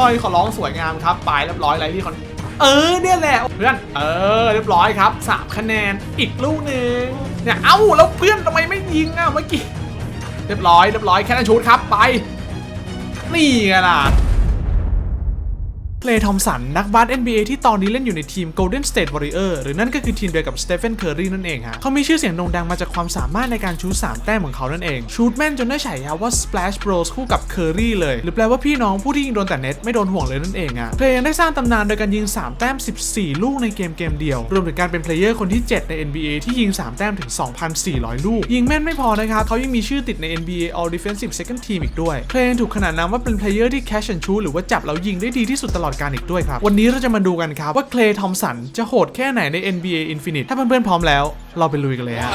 ปล่อยขอร้องสวยงามครับไปเรียบร้อยไรลี่คอนเออเนี่ยแหละเพื่อนเออเรียบร้อยครับสามคะแนนอีกลูกหนึ่งเนี่ยเอ้าแล้วเพื่อนทำไมไม่ยิงอะเมื่อกี้เรียบร้อยเรียบร้อยแค่นั้นชูดครับไปนี่ไงล่ะ เคลย์ทอมสันนักบาส NBA ที่ตอนนี้เล่นอยู่ในทีม Golden State Warrior หรือนั่นก็คือทีมเดียวกับสเตเฟนเคอร์รีนั่นเองฮะเขามีชื่อเสียงโด่งดังมาจากความสามารถในการชูต3แต้มของเขานั่นเองชูตแม่นจนได้ฉายาว่า Splash Bros คู่กับเคอร์รีเลย หรือแปลว่าพี่น้องผู้ที่ยิงโดนแต่เน็ตไม่โดนห่วงเลยนั่นเองอะเคลย์ยังได้สร้างตำนานโดยการยิง 3 แต้ม 14 ลูกในเกมเกมเดียว รวมถึงการเป็นเพลเยอร์คนที่ 7 ใน NBA ที่ยิง 3 แต้มถึง 2,400 ลูก ยิงแม่นไม่พอนะครับเขายังมีชื่อติดใน NBA All Defensive Second Team อีกด้วยเคลย์ยังถูกขนานนามว่าเป็นเพลเยอร์ที่ catch and shoot หรือว่าจับแล้วยิงได้ดีที่สุดตลอดการอีกด้วยครับ วันนี้เราจะมาดูกันครับว่าเคลย์ทอมสันจะโหดแค่ไหนใน NBA Infinite ถ้าเพื่อนๆพร้อมแล้ว เราไปลุยกันเลยฮะ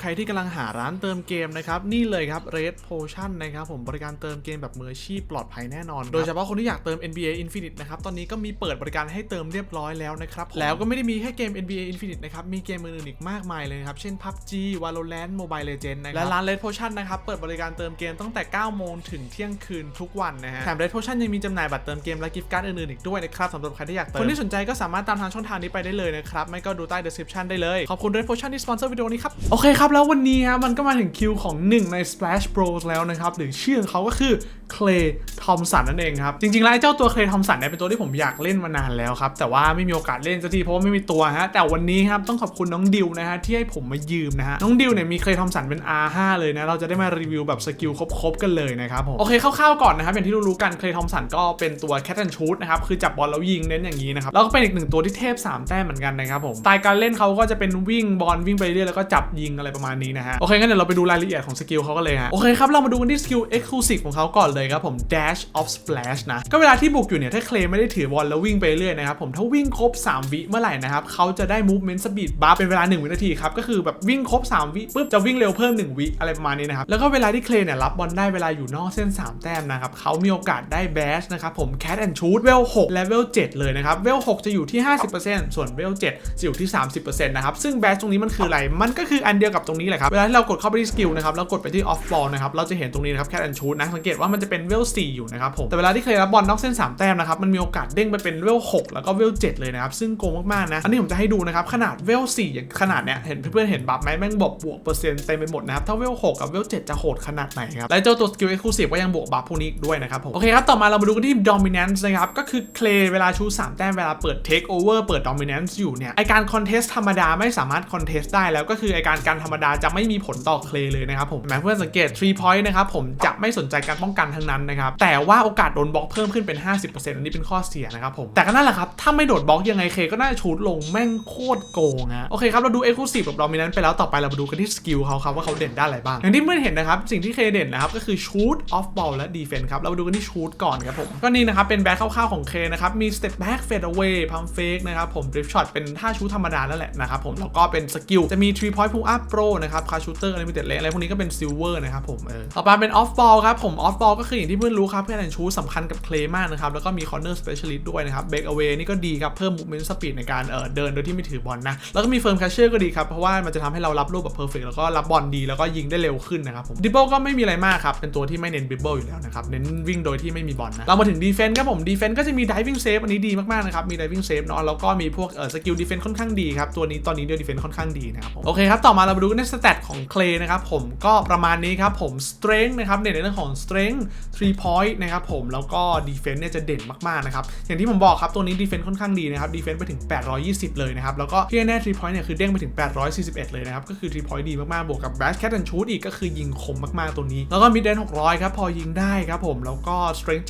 ใครที่กำลังหาร้านเติมเกมนะครับ นี่เลยครับ Red Potion นะครับผมบริการเติมเกมแบบมืออาชีพปลอดภัยแน่นอน โดยเฉพาะคนที่อยากเติม NBA Infinite นะครับ ตอนนี้ก็มีเปิดบริการให้เติมเรียบร้อยแล้วนะครับผมแล้วก็ไม่ได้มีแค่เกม NBA Infinite นะครับ มีเกมอื่นๆอีกมากมายเลยนะครับ เช่น PUBG Valorant Mobile Legends นะครับ และร้าน Red Potion นะครับ เปิดบริการเติมเกมตั้งแต่ 9 โมงถึงเที่ยงคืนทุกวันนะฮะ แถม Red Potion ยังมีจำหน่ายบัตรเติมเกมและกิฟต์การ์ดอื่นๆอีกด้วยนะครับสำหรับใครที่อยากเติมคนที่สนใจก็สามารถตามทางช่องทางนี้ไปได้เลยนะครับไม่ก็ดูใต้ description ได้เลยขอบคุณ Red Potion ที่สปอนเซอร์วิดีโอนี้ครับโอเคครับแล้ววันนี้ครับมันก็มาถึงคิวของหนึ่งใน Splash Bros แล้วนะครับ หรือชื่อของเขาก็คือ Clay Thompson นั่นเองครับ จริงๆแล้วเจ้าตัว Clay Thompson เนี่ยเป็นตัวที่ผมอยากเล่นมานานแล้วครับ แต่ว่าไม่มีโอกาสเล่นสักทีเพราะว่าไม่มีตัวฮะ แต่วันนี้ครับต้องขอบคุณน้องดิวนะฮะที่ให้ผมมายืมนะฮะ น้องดิวเนี่ยมี Clay Thompson เป็น R5 เลยนะ เราจะได้มารีวิวแบบสกิลครบๆกันเลยนะครับผม โอเคคร่าวๆก่อนนะครับอย่างที่รู้ๆกัน Clay Thompson ก็เป็นตัว Cat and Shoot นะครับคือจับบอลแล้วยิงเน้นอย่างนี้นะครับแล้วก็เป็นอีกหนึ่งตัวที่เทพสามแต้มเหมือนกันนะครับผมสไตล์การเล่นเขาก็จะเป็นวิ่งบอลวิ่งไปเรื่อยแล้วก็จับยิงอะไรประมาณนี้นะฮะโอเคงั้นเดี๋ยวเราไปดูรายละเอียดของสกิลเขากันเลยฮะโอเคครับเรามาดูกันที่สกิล Exclusive ของเขาก่อนเลยครับผม Dash of Splash นะ ก็เวลาที่บุกอยู่เนี่ย ถ้าเคลไม่ได้ถือบอลแล้ววิ่งไปเรื่อยนะครับผมถ้าวิ่งครบ 3 วิเมื่อไหร่นะครับเขาจะได้ movement speed buff เป็นเวลา 1 วินาทีครับ ก็คือแบบวิ่งครบ 3 วิปุ๊บจะวิ่งเร็วเพิ่ม 1 วิอะไรประมาณนี้นะครับแล้วก็เวลาที่เคลเนี่ยรับบอลได้เวลาอยู่นอกเส้น 3 แต้มนะครับเขามีโอกาสได้ Bash นะครับผม Cat and Shoot เวล6และเวล7เลยนะครับเวล6จะอยู่ที่ 50%ส่วนเวล7จะอยู่ที่ 30%นะครับซึ่ง Bash ตรงนี้มันคืออะไรมันก็คืออันเดียวกับตรงนี้แหละครับเวลาที่เรากดเข้าไปที่สกิลนะครับแล้วกดไปที่ off ball นะครับเราจะเห็นตรงนี้นะครับ Cat and Shoot นะสังเกตว่ามันจะเป็นเวล4อยู่นะครับผม แต่เวลาที่เคลรับบอลนอกเส้น 3 แต้มนะครับ มันมีโอกาสเด้งไปเป็นเวล6แล้วก็เวล7เลยนะครับ ซึ่งโกงมากๆนะ อันนี้ผมจะให้ดูนะครับ ขนาดเวล4อย่างขนาดเนี้ย เห็นเพื่อนๆเห็นบัฟไหมแม่งบอกบวกเปอร์เซ็นต์เต็มไปหมดนะครับ ถ้าเวล6กับเวล7จะโหดขนาดไหนครับ และเจ้าตัวสกิล exclusive ก็ยังบวกบัฟพวกนี้อีกด้วยนะครับผมโอเคครับต่อมาเรามาดูกันที่ dominance นะครับก็คือเคลเวลาชู3แต้มเวลาเปิด take over เปิด dominance อยู่เนี่ยไอการ contest ธรรมดาไม่สามารถ contest ได้แล้วก็คือไอการการธรรมดาจะไม่มีผลต่อเคลเลยนะครับผมเห็นไหมเพื่อนสังเกต3 point นะครับผมจะไม่สนใจการป้องกันทั้งนั้นนะครับ แต่ว่าโอกาสโดนบล็อกเพิ่มขึ้นเป็น 50%อันนี้เป็นข้อเสียนะครับผม แต่ก็นั่นแหละครับ ถ้าไม่โดดบล็อกยังไงเคก็น่าชูดลงแม่งโคตรโกงฮะ โอเคครับ เราดู exclusive กับ dominance ไปแล้ว ต่อไปเรามาดูกันที่สกิลเขาครับว่าเขาเด่นด้านอะไรบ้าง อย่างที่เพื่อนเห็นนะครับ สิ่งที่เคเด่นนะครับก็คือ shoot off ball และ defense ครับ เรามาดูกันที่ shoot ก่อนครับผม ก็นี่นะครับเป็นแบ็คคร่าวๆของเคนะครับ มี step back fade away pump fake นะครับผม drift shot เป็นท่าชูตธรรมดานั่นแหละนะครับผมแล้วก็เป็นสกิลจะมี three point pull up pro นะครับ car shooter unlimited range อะไรพวกนี้ก็เป็น silver นะครับผมเออต่อไปเป็น off ball ครับผม off ball ก็คืออย่างที่เพื่อนรู้ครับเพื่อนแอนชูสำคัญกับเคลมากนะครับ แล้วก็มี corner specialist ด้วยนะครับ break away นี่ก็ดีครับ เพิ่ม movement speed ในการเออเดินโดยที่ไม่ถือบอลนะ แล้วก็มี firm catcher ก็ดีครับ เพราะว่ามันจะทำให้เรารับลูกแบบ perfect แล้วก็รับบอลดีแล้วก็ยิงได้เร็วขึ้นนะครับผม dribble ก็ไม่มีอะไรมากครับเป็นตัวที่ไม่เน้น dribble อยู่แล้วนะครับเน้นวิ่งโดยที่ไม่มีบอลนะเรามาถึง defense ครับผม defense ก็จะมี diving save อันนี้ดีมากๆนะครับมี diving save เนาะแล้วก็มีพวกเออสกิล defense ค่อนข้างดีครับตัวนี้ตอนนี้เดียว defense ค่อนข้างดีนะครับผมโอเคครับต่อมาเรามาดูใน stat ของ clay นะครับผมก็ประมาณนี้ครับผม strength นะครับเด่นในเรื่องของ strength 3 point นะครับผมแล้วก็ defense เนี่ยจะเด่นมากๆนะครับอย่างที่ผมบอกครับตัวนี้ defense ค่อนข้างดีนะครับ defense ไปถึง 820 เลยนะครับแล้วก็ที่แน่3 point เนี่ยคือเด้งไปถึง 841 เลยนะครับก็คือ3 point ดีมากๆบวกกับ bash cat and shoot อีกก็คือยิงคมมากๆตัวนี้ แล้วก็ mid range 600 ครับพอยิงได้ครับผมแล้วก็ strength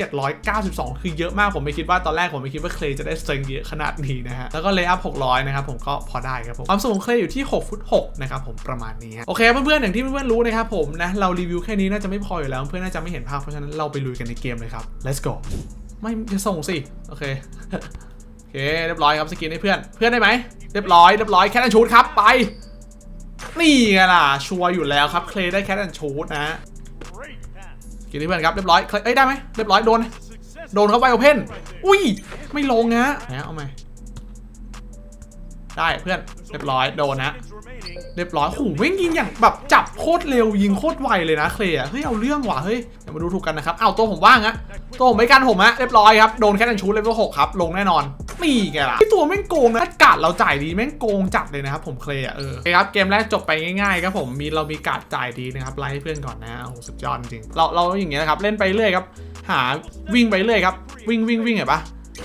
792 คือเยอะมากผมไม่คิดว่าตอนแรกผมไม่คิดว่า clay จะได้ strength เยอะขนาดนี้นะฮะแล้วก็ layup 600นะครับผมก็พอได้ครับผมความสูงของ clay อยู่ที่6ฟุต6นะครับผมประมาณนี้โอเคเพื่อนๆอย่างที่เพื่อนๆรู้นะครับผมนะเรารีวิวแค่นี้น่าจะไม่พออยู่แล้วเพื่อนน่าจะไม่เห็นภาพราะฉะนั้นเราไปลุยกันในเกมเลยครับ let's go ไม่จะส่งสิ โอเค โอเค เรียบร้อยครับสกินให้เพื่อน เพื่อนได้ไหม เรียบร้อย เรียบร้อย แคทแอนชูดครับ ไป นี่ไงล่ะ ชัวร์อยู่แล้วครับ เคลได้แคทแอนชูดนะสกินให้เพื่อนครับ เรียบร้อย Clay เอ้ย ได้ไหม เรียบร้อย โดน โดนเข้าไปโอเพนอุ้ย ไม่ลงนะนะเอาไหม ได้เพื่อนเรียบร้อยโดนนะเรียบร้อยโอ้โหแม่งยิงอย่างแบบจับโคตรเร็วยิงโคตรไวเลยนะเคลย์เฮ้ยเอาเรื่องว่ะเฮ้ยเดี๋ยวมาดูถูกกันนะครับเอาตัวผมว่างอะตัวผมไม่กันผมอะเรียบร้อยครับโดนแค่นันชูเลเวลหกครับลงแน่นอนนี่ไงล่ะไอตัวแม่งโกงนะกาดเราจ่ายดีแม่งโกงจัดเลยนะครับผมเคลย์เออครับเกมแรกจบไปง่ายๆครับผมมีเรามีกาดจ่ายดีนะครับไล่เพื่อนก่อนนะโอ้โหสุดยอดจริงเราเราอย่างเงี้ยนะครับเล่นไปเรื่อยครับหาวิ่งไปเรื่อยครับวิ่งวิ่งวิ่งเห็นปะ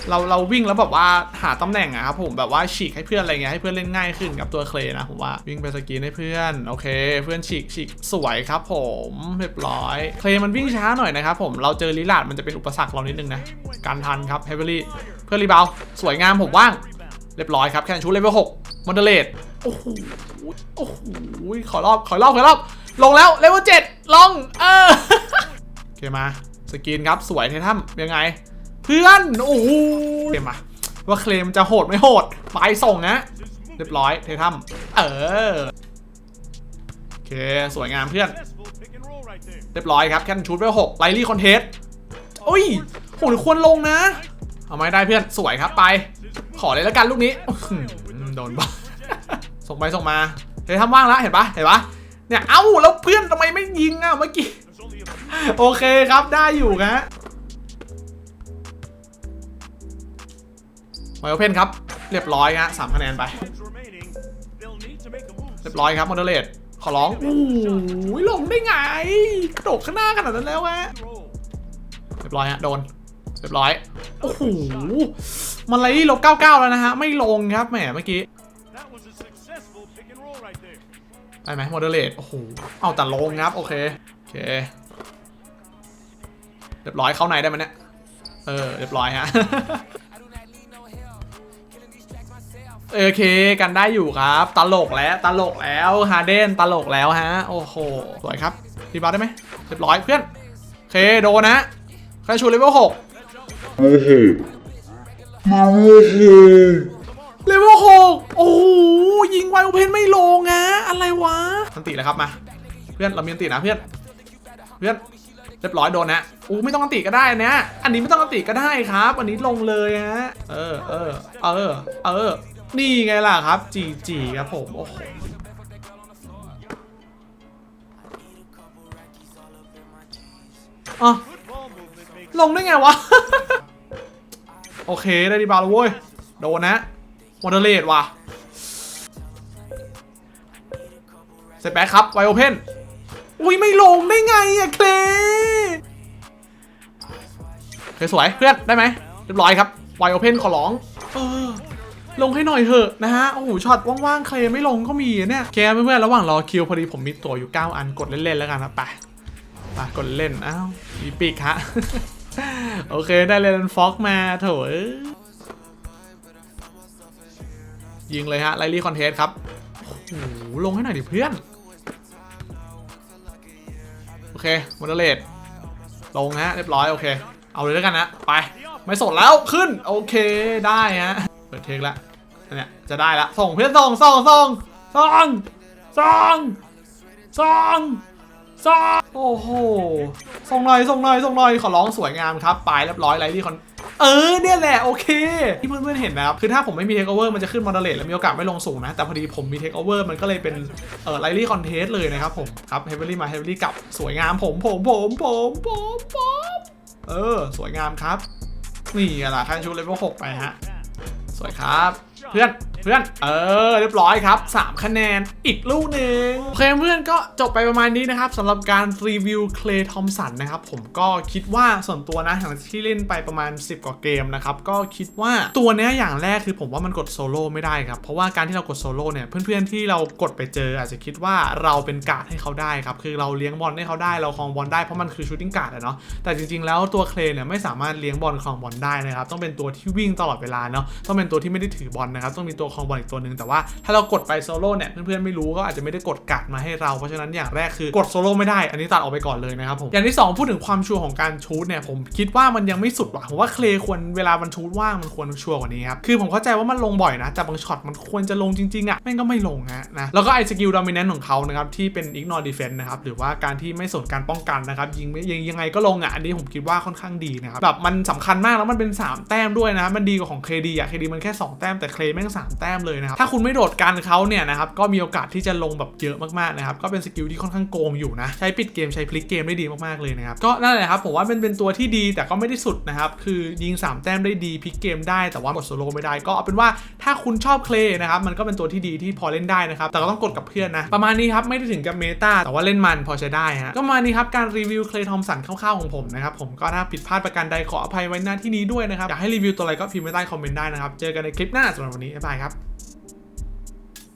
เราเราวิ่งแล้วแบบว่าหาตำแหน่งอะครับผมแบบว่าฉีกให้เพื่อนอะไรเงี้ยให้เพื่อนเล่นง่ายขึ้นกับตัวเคลนะผมว่าวิ่งไปสกีนให้เพื่อนโอเค เพื่อนฉีกฉีกสวยครับ ผมเรียบร้อย เคลมันวิ่งช้าหน่อยนะครับผมเราเจอลิลาดมันจะเป็นอุปสรรคเรานิดนึงนะการทันครับเฮเวอรี่เพื่อนรีบาวสวยงามผมว่าง เรียบร้อยครับแค่ชูเลเวลหกมอนเดเลตโอ้โหโอ้โหขอรอบขอรอบขอรอบลงแล้วเลเวลเจ็ดลงเออโอเคมาสกินครับสวยเททัมยังไง เพื่อนโอ้โหเกมมาว่าเคลมจะโหดไม่โหดไปส่งนะเรียบร้อยเททัมเออโอเคสวยงามเพื่อน เรียบร้อยครับแค่ชุดเวลหกไลลี่คอนเทสโอ้ยโหควรลงนะ เอาไม่ได้เพื่อนสวยครับไป ขอเลยแล้วกันลูกนี้โดนบ้าส่งไปส่งมาเฮ้ยทำว่างแล้วเห็นปะเห็นปะเนี่ยเอ้าแล้วเพื่อนทำไมไม่ยิงอะเมื่อกี้โอเคครับได้อยู่นะ ไมโอเพนครับ เรียบร้อยฮะสามคะแนนไป เรียบร้อยครับมอเดเลตขอร้องโอ้ยลงได้ไง กระโดดข้างหน้าขนาดนั้นแล้วฮะเรียบร้อยฮะโดน เรียบร้อย โอ้โห มันไล่ลบ99แล้วนะฮะ ไม่ลงครับแหมเมื่อกี้ได้ไหมโมเดเลตโอ้โห เอาแต่ลงครับ โอเค โอเค เรียบร้อยเข้าในได้ไหมเนี่ย เออ เรียบร้อยฮะ โอเคกันได้อยู่ครับ ตลกแล้วตลกแล้วฮาเดนตลกแล้วฮะ โอ้โห สวยครับรีบาวได้ไหมเรียบร้อยเพื่อนโอเคโดนนะแค่ชูเลเวลหกเลเวลหกโอ้โหยิงไวโอเพนไม่ลงอะอะไรวะทันติแล้วครับมา เพื่อนเรามีอันตินะเพื่อน เพื่อนเรียบร้อยโดนนะอู้ไม่ต้องอันติก็ได้นะ อันนี้ไม่ต้องอันติก็ได้ครับ อันนี้ลงเลยฮะ เออเออเออเออ นี่ไงล่ะครับจีจีครับผม โอ้โหอะลงได้ไงวะ โอเคได้ดีบาร์แล้วเว้ย โดนนะมอเดเลตว่ะเซตแบ็คครับไวโอเพนอุ้ยไม่ลงได้ไงอะเคลเคยสวยเพื่อนได้ไหมเรียบร้อยครับไวโอเพนขอร้องเออ ลงให้หน่อยเถอะนะฮะ โอ้โห ช็อตว่างๆเคลไม่ลงก็มีเนี่ยแกเพื่อนๆ ระหว่างรอคิวพอดีผมมีตัวอยู่ 9 อันกดเล่นๆ แล้วกันนะไปมากดเล่น อ้าวมีปีกฮะ โอเคได้เลนฟ็อกมาโถยยิงเลยฮะไลลี่คอนเทสครับ โอ้โห ลงให้หน่อยดิเพื่อน โอเคมอเดเลตลงฮะ เรียบร้อยโอเค เอาเลยแล้วกันนะ ไป ไม่สดแล้วขึ้น โอเคได้ฮะ เปิดเทคแล้ว เนี่ยจะได้ละส่งเพื่อนส่งส่งส่งส่งส่งส่งซอโอ้โหส่งหน่อยส่งหน่อยส่งหน่อยขอร้องสวยงามครับไปเรียบร้อยไลลี่คอนเออเนี่ยแหละโอเค ที่เพื่อนๆเห็นนะครับคือถ้าผมไม่มีเทคโอเวอร์มันจะขึ้นมอดเลตแล้วมีโอกาสไม่ลงสูงนะ แต่พอดีผมมีเทคโอเวอร์มันก็เลยเป็นเออไลลี่คอนเทสเลยนะครับผมครับเฮเวอรี่มาเฮเวอรี่กลับสวยงามผมผมผมผมผมผมเออ สวยงามครับ นี่อะล่ะคันชูเลเวลหกไปฮะ สวยครับ เพื่อน เพื่อน เออ เรียบร้อยครับ 3 คะแนนอีกลูกหนึ่งโอเคเพื่อนก็จบไปประมาณนี้นะครับสำหรับการรีวิวเคลทอมสันนะครับ ผมก็คิดว่าส่วนตัวนะหลังจากที่เล่นไปประมาณ 10 กว่าเกมนะครับ ก็คิดว่าตัวเนี้ยอย่างแรกคือผมว่ามันกดโซโล่ไม่ได้ครับ เพราะว่าการที่เรากดโซโล่เนี่ย เพื่อนๆที่เรากดไปเจอ อาจจะคิดว่าเราเป็นการ์ดให้เขาได้ครับ คือเราเลี้ยงบอลให้เขาได้ เราครองบอลได้ เพราะมันคือชูตติ้งการ์ดอะเนาะ แต่จริงๆ แล้วตัวเคลเนี่ยไม่สามารถเลี้ยงบอลครองบอลได้นะครับ ต้องเป็นตัวที่วิ่งตลอดเวลาเนาะ ต้องเป็นตัวที่ไม่ได้ถือบอลนะครับ ต้องมีตัวครองบอลอีกตัวหนึ่งแต่ว่าถ้าเรากดไปโซโล่เนี่ยเพื่อนๆไม่รู้ก็อาจจะไม่ได้กดการ์ดมาให้เราเพราะฉะนั้นอย่างแรกคือกดโซโล่ไม่ได้ อันนี้ตัดออกไปก่อนเลยนะครับผมอย่างที่สองพูดถึงความชัวร์ของการชูตเนี่ยผมคิดว่ามันยังไม่สุดว่ะผมว่าเคลควรเวลามันชูตว่างมันควรชัวร์กว่านี้ครับคือผมเข้าใจว่ามันลงบ่อยนะแต่บางช็อตมันควรจะลงจริงๆอะแม่งก็ไม่ลงฮะนะแล้วก็ไอสกิลดอมิเนนต์ของเขานะครับที่เป็น ignore defense นะครับหรือว่าการที่ไม่สนการป้องกันนะครับยิงไม่ยิงยังไงก็ลงอะอันนี้ผมคิดว่าค่อนข้างดีนะครับแบบมันสำคัญมากแล้วมันเป็น 3 แต้มด้วยนะมันดีกว่าของเคดีอะเคดีมันแค่ 2 แต้มแต่เคลแม่งสามแต้มเลยนะครับถ้าคุณไม่โดดกันเขาเนี่ยนะครับก็มีโอกาสที่จะลงแบบเยอะมากๆนะครับก็เป็นสกิลที่ค่อนข้างโกงอยู่นะใช้ปิดเกมใช้พลิกเกมได้ดีมากๆเลยนะครับก็นั่นแหละครับผมว่าเป็นเป็นตัวที่ดีแต่ก็ไม่ได้สุดนะครับคือยิง 3 แต้มได้ดีพลิกเกมได้แต่ว่าบทโซโลไม่ได้ก็เอาเป็นว่าถ้าคุณชอบเคลนะครับมันก็เป็นตัวที่ดีที่พอเล่นได้นะครับแต่ก็ต้องกดกับเพื่อนนะประมาณนี้ครับไม่ได้ถึงกับเมตาแต่ว่าเล่นมันพอใช้ได้ฮะก็มานี้ครับการรีวิวเคลทอมสันคร่าวๆของผมนะครับผมก็ถ้าผิดพลาดประการใดขออภัยไว้หน้าที่นี้ด้วยนะครับอยากให้รีวิวตัวอะไรก็พิมพ์ไว้ใต้คอมเมนต์ได้นะครับเจอกันในคลิปหน้าสำหรับวันนี้บ๊ายบายครับ